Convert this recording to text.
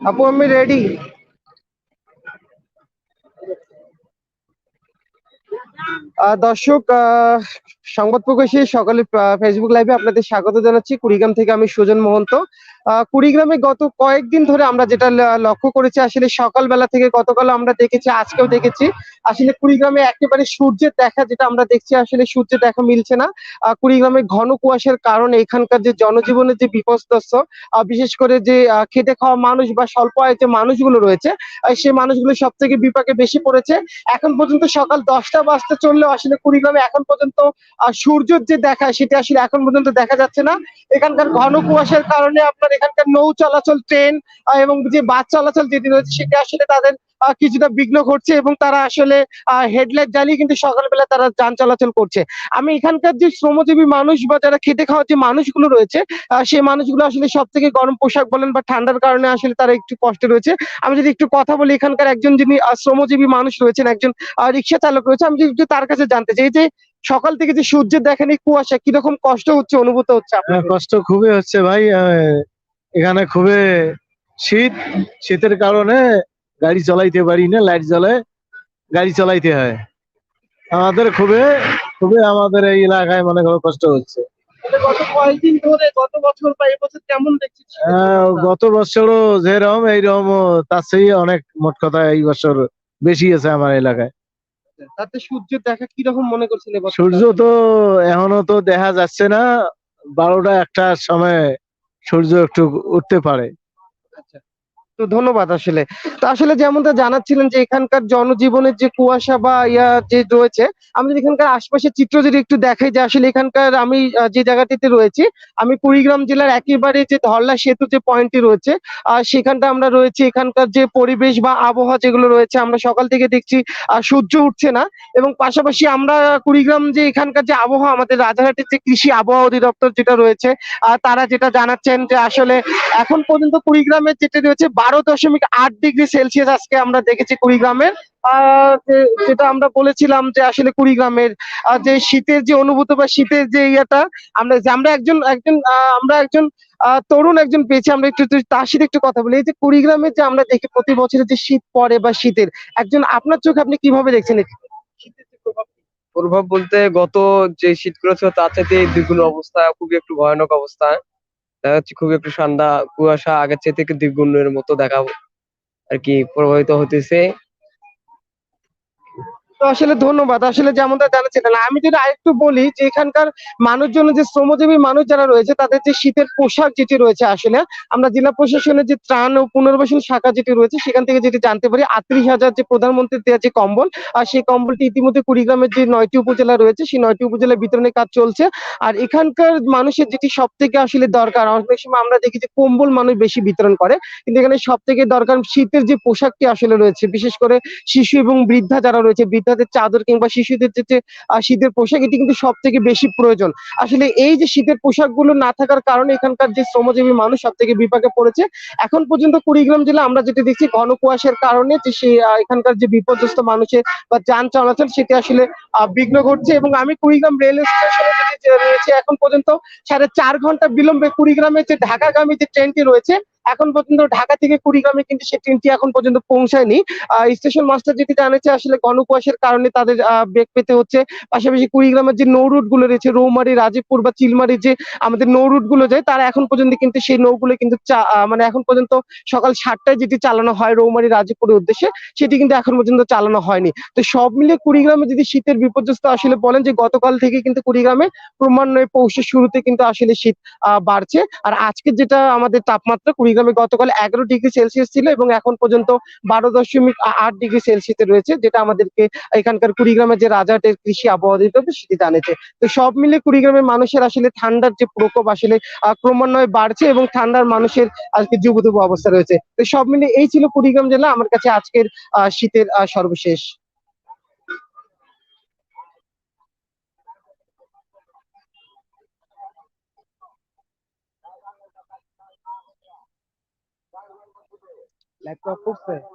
अपू mummy ready दर्शक সংবাদ প্রকাশে সকালে ফেসবুক লাইভে আপনাদের স্বাগত জানাচ্ছি। কুড়িগ্রাম থেকে আমি সুজন মহন্ত। কুড়িগ্রামে গত কয়েকদিন ধরে আমরা যেটা লক্ষ্য করেছি আসলে সকালবেলা থেকে গতকাল আমরা দেখেছি আজকেও দেখেছি। আসলে কুড়িগ্রামে একেবারে সূর্যের দেখা যেটা আমরা দেখছি আসলে সূর্যের দেখা মিলছে না। কুড়িগ্রামে ঘন কুয়াশার কারণে এখানকার যে জনজীবনের যে বিপদগ্রস্ত আহ, বিশেষ করে যে খেটে খাওয়া মানুষ বা স্বল্প আয়ের যে মানুষগুলো রয়েছে সেই মানুষগুলো সব থেকে বিপাকে বেশি পড়েছে। এখন পর্যন্ত সকাল দশটা বাজতে চললেও আসলে কুড়িগ্রামে এখন পর্যন্ত আহ, সূর্যের যে দেখায় সেটা আসলে এখন পর্যন্ত দেখা যাচ্ছে না। এখানকার ঘন কুয়াশার কারণে আপনার এখানকার নৌ চলাচল ট্রেন এবং যে বাস চলাচল যেটি রয়েছে সেটা আসলে তাদের কিছুটা বিঘ্ন ঘটছে এবং তারা আসলে হেডলাইট জ্বালিয়ে কিন্তু সকালবেলা তারা যান চলাচল করছে। আমি এখানকার যে শ্রমজীবী মানুষ বা যারা খেটে খাওয়া যে মানুষগুলো রয়েছে সেই মানুষগুলো আসলে সব থেকে গরম পোশাক বলেন বা ঠান্ডার কারণে আসলে তারা একটু কষ্ট রয়েছে। আমি যদি একটু কথা বলি এখানকার একজন যিনি শ্রমজীবী মানুষ রয়েছেন একজন রিক্সা চালক রয়েছে আমি যদি তার কাছে জানতে চাই যে সকাল থেকে যে সূর্যের দেখেন এই কুয়াশা কীরকম কষ্ট হচ্ছে অনুভূত হচ্ছে আপনার হ্যাঁ, কষ্ট খুবই হচ্ছে ভাই এখানে খুবই শীত শীতের কারণে গাড়ি চালাইতে পারি না লাইট জ্বলে গাড়ি চালাইতে হয়। আমাদের খুবই খুবই আমাদের এই এলাকায় মনে করো কষ্ট হচ্ছে। গত ধরে গত বছরও যেরকম এইরকম তার চেয়ে অনেক মোট কথা এই বছর বেশি আছে আমার এলাকায়। তাতে সূর্য দেখা কীরকম মনে করছেন সূর্য তো এখনও তো দেখা যাচ্ছে না বারোটা একটার সময় সূর্য একটু উঠতে পারে। আচ্ছা। তো ধন্যবাদ আসলে। তো আসলে যেমনটা জানাচ্ছিলেন যে এখানকার জনজীবনের যে কুয়াশা বা ইয়া যে রয়েছে, আমি যদি এখানকার আশপাশের চিত্র যদি একটু দেখাই যে আসলে এখানকার আমি যে জায়গাটিতে রয়েছি, আমি কুড়িগ্রাম জেলার একেবারে যে ধরলা সেতু যে পয়েন্টটি রয়েছে আহ সেখানটা আমরা রয়েছি, এখানকার যে পরিবেশ বা আবহাওয়া যেগুলো রয়েছে, আমরা সকাল থেকে দেখছি সূর্য উঠছে না। এবং পাশাপাশি আমরা কুড়িগ্রাম যে এখানকার যে আবহাওয়া, আমাদের রাজারহাটের যে কৃষি আবহাওয়া অধিদপ্তর যেটা রয়েছে আহ তারা যেটা জানাচ্ছেন যে আসলে এখন পর্যন্ত কুড়িগ্রামের যেটা রয়েছে বারো দশমিক আট ডিগ্রি সেলসিয়াস আজকে আমরা দেখেছি কুড়িগ্রামের। যেটা আমরা বলেছিলাম যে আসলে কুড়িগ্রামের যে শীতের যে অনুভূত বা শীতের যে ইয়েটা, আমরা যে, আমরা একজন একজন আমরা একজন তরুণ একজন পেয়েছি, আমরা একটু তার সাথে একটু কথা বলি। এই যে কুড়িগ্রামের যে আমরা দেখি প্রতি বছরে যে শীত পড়ে বা শীতের, একজন আপনার চোখে আপনি কীভাবে দেখছেন? শীতের প্রভাব বলতে গত যে শীতগুলো ছিল, তার এই দ্বিগুণ অবস্থা খুবই একটু ভয়ানক অবস্থা। দেখা যাচ্ছে খুবই একটু ঠান্ডা কুয়াশা, আগের চাইতে একটু দ্বিগুণের মতো দেখা আর কি প্রভাবিত হতেছে। তো আসলে ধন্যবাদ। আসলে যেমনটা জানাচ্ছিলেন, আমি যদি আরেকটু বলি যে এখানকার মানুষজন, যে শ্রমজীবী মানুষ যারা রয়েছে, তাদের যে শীতের পোশাক যেটি রয়েছে আসলে, আমরা জেলা প্রশাসনের যে ত্রাণ ও পুনর্বাসন শাখা যেটি রয়েছে, সেখান থেকে যেটি জানতে পারি, আটত্রিশ হাজার যে প্রধানমন্ত্রীর দেওয়া যে কম্বল, আর সেই কম্বলটি ইতিমধ্যে কুড়িগ্রামের যে নয়টি উপজেলা রয়েছে, সেই নয়টি উপজেলায় বিতরণের কাজ চলছে। আর এখানকার মানুষের যেটি সব থেকে আসলে দরকার, অনেক সময় আমরা দেখি যে কম্বল মানুষ বেশি বিতরণ করে, কিন্তু এখানে সব থেকে দরকার শীতের যে পোশাকটি আসলে রয়েছে, বিশেষ করে শিশু এবং বৃদ্ধা যারা রয়েছে বৃদ্ধাদের চাদর কিংবা শিশুদের যে শীতের পোশাক, এটি কিন্তু সব থেকে বেশি প্রয়োজন। আসলে এই যে শীতের পোশাকগুলো না থাকার কারণে এখানকার যে শ্রমজীবী মানুষ সব থেকে বিপাকে পড়েছে। এখন পর্যন্ত কুড়িগ্রাম জেলা আমরা যেটা দেখছি ঘন কুয়াশার কারণে যে, সে এখানকার যে বিপর্যস্ত মানুষের বা যান চলাচল, সেটি আসলে বিঘ্ন ঘটছে এবং আমি কুড়িগ্রাম রেল স্টেশনে রয়েছে, এখন পর্যন্ত সাড়ে চার ঘণ্টা বিলম্বে কুড়িগ্রামের যে, ঢাকাগামী যে, ট্রেনটি রয়েছে এখন পর্যন্ত ঢাকা থেকে কুড়িগ্রামে কিন্তু সেই ট্রেনটি এখন পর্যন্ত পৌঁছায়নি। স্টেশন মাস্টার যেটি জানিয়েছে আসলে ঘনকুয়াশার কারণে তাদের বেগ পেতে হচ্ছে। পাশাপাশি কুড়িগ্রামের যে নৌ রুটগুলো রয়েছে, রৌমারি, রাজীবপুর বা চিলমারি যে আমাদের নৌ রুটগুলো যায়, তারা এখন পর্যন্ত কিন্তু সেই নৌগুলো কিন্তু মানে এখন পর্যন্ত সকাল সাতটায় যেটি চালানো হয় রৌমারি, রাজীবপুরের উদ্দেশ্যে, সেটি কিন্তু এখন পর্যন্ত চালানো হয়নি। তো সব মিলিয়ে কুড়িগ্রামে যদি শীতের বিপর্যস্ত আসলে বলেন যে, গতকাল থেকে কিন্তু কুড়িগ্রামে ক্রমান্বয়ে পৌষের শুরুতে কিন্তু আসলে শীত বাড়ছে। আর আজকে যেটা আমাদের তাপমাত্রা কুড়িগ্রামে গতকাল এগারো ডিগ্রি সেলসিয়াস ছিল এবং এখন পর্যন্ত বারো দশমিক আট ডিগ্রি সেলসিয়াসে রয়েছে যেটা আমাদেরকে এখানকার কুড়িগ্রামের যে রাজাটের কৃষি আবহাওয়া অধিদপ্তর সেটি জানিয়েছে। তো সব মিলে কুড়িগ্রামের মানুষের আসলে ঠান্ডার যে প্রকোপ আসলে ক্রমান্বয়ে বাড়ছে এবং ঠান্ডার মানুষের আজকে যুবধুবু অবস্থা রয়েছে। তো সব মিলে এই ছিল কুড়িগ্রাম জেলা। আমার কাছে আজকের শীতের আহ, সর্বশেষ ল্যাপটপ করছে